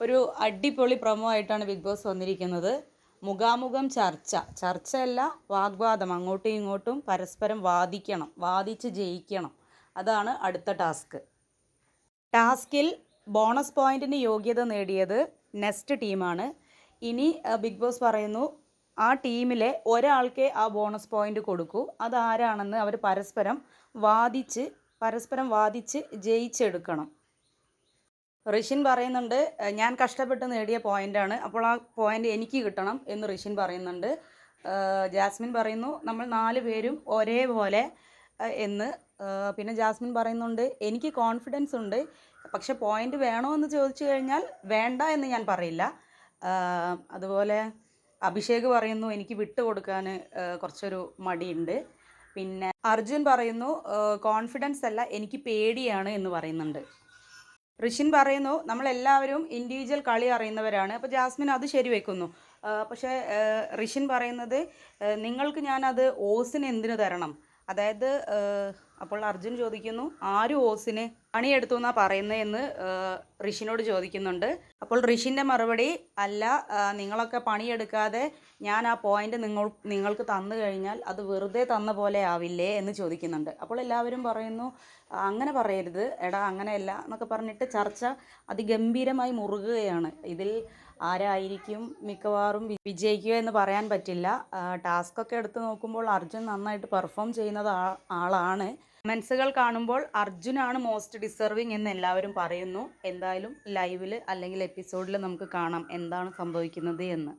ഒരു അടിപൊളി പ്രൊമോ ആയിട്ടാണ് ബിഗ് ബോസ് വന്നിരിക്കുന്നത്. മുഖാമുഖം ചർച്ച. ചർച്ചയല്ല വാഗ്വാദം. അങ്ങോട്ടും ഇങ്ങോട്ടും പരസ്പരം വാദിക്കണം. വാദിച്ച് ജയിക്കണം. അതാണ് അടുത്ത ടാസ്ക്. ടാസ്കിൽ ബോണസ് പോയിന്റിന് യോഗ്യത നേടിയത് നെക്സ്റ്റ് ടീമാണ്. ഇനി ബിഗ് ബോസ് പറയുന്നു ആ ടീമിലെ ഒരാൾക്കേ ആ ബോണസ് പോയിന്റ് കൊടുക്കൂ. അതാരാണെന്ന് അവർ പരസ്പരം വാദിച്ച് പരസ്പരം വാദിച്ച് ജയിച്ചെടുക്കണം. ഋഷിൻ പറയുന്നുണ്ട് ഞാൻ കഷ്ടപ്പെട്ട് നേടിയ പോയിന്റാണ് അപ്പോൾ ആ പോയിന്റ് എനിക്ക് കിട്ടണം എന്ന് ഋഷിൻ പറയുന്നുണ്ട്. ജാസ്മിൻ പറയുന്നു നമ്മൾ നാല് പേരും ഒരേപോലെ എന്ന്. പിന്നെ ജാസ്മിൻ പറയുന്നുണ്ട് എനിക്ക് കോൺഫിഡൻസ് ഉണ്ട്. പക്ഷെ പോയിന്റ് വേണോ എന്ന് ചോദിച്ചു കഴിഞ്ഞാൽ വേണ്ട എന്ന് ഞാൻ പറയില്ല. അതുപോലെ അഭിഷേക് പറയുന്നു എനിക്ക് വിട്ടുകൊടുക്കാൻ കുറച്ചൊരു മടിയുണ്ട്. പിന്നെ അർജുൻ പറയുന്നു കോൺഫിഡൻസ് അല്ല എനിക്ക് പേടിയാണ് എന്ന് പറയുന്നുണ്ട്. ഋഷിൻ പറയുന്നു നമ്മളെല്ലാവരും ഇൻഡിവിജ്വൽ കളി അറിയുന്നവരാണ്. അപ്പോൾ ജാസ്മിൻ അത് ശരിവെക്കുന്നു. പക്ഷേ ഋഷിൻ പറയുന്നത് നിങ്ങൾക്ക് ഞാനത് ഓസിന് എന്തിനു തരണം? അതായത് അപ്പോൾ അർജുൻ ചോദിക്കുന്നു ആര് ഓസിന് പണിയെടുത്തു എന്നാ പറയുന്നതെന്ന് എന്ന് ഋഷിനോട് ചോദിക്കുന്നുണ്ട്. അപ്പോൾ ഋഷിന്റെ മറുപടി അല്ല നിങ്ങളൊക്കെ പണിയെടുക്കാതെ ഞാൻ ആ പോയിന്റ് നിങ്ങൾ നിങ്ങൾക്ക് തന്നു കഴിഞ്ഞാൽ അത് വെറുതെ തന്ന പോലെ ആവില്ലേ? എന്ന് ചോദിക്കുന്നുണ്ട്. അപ്പോൾ എല്ലാവരും പറയുന്നു അങ്ങനെ പറയരുത്. എടാ അങ്ങനെയല്ല എന്നൊക്കെ പറഞ്ഞിട്ട് ചർച്ച അതിഗംഭീരമായി മുറുകുകയാണ്. ഇതിൽ ആരായിരിക്കും മിക്കവാറും വിജയിക്കുക എന്ന് പറയാൻ പറ്റില്ല. ടാസ്ക് ഒക്കെ എടുത്ത് നോക്കുമ്പോൾ അർജുൻ നന്നായിട്ട് പെർഫോം ചെയ്യുന്നത് ആളാണ്. കമൻസുകൾ കാണുമ്പോൾ അർജുനാണ് മോസ്റ്റ് ഡിസർവിങ് എന്ന് എല്ലാവരും പറയുന്നു. എന്തായാലും ലൈവിൽ അല്ലെങ്കിൽ എപ്പിസോഡിൽ നമുക്ക് കാണാം എന്താണ് സംഭവിക്കുന്നത് എന്ന്.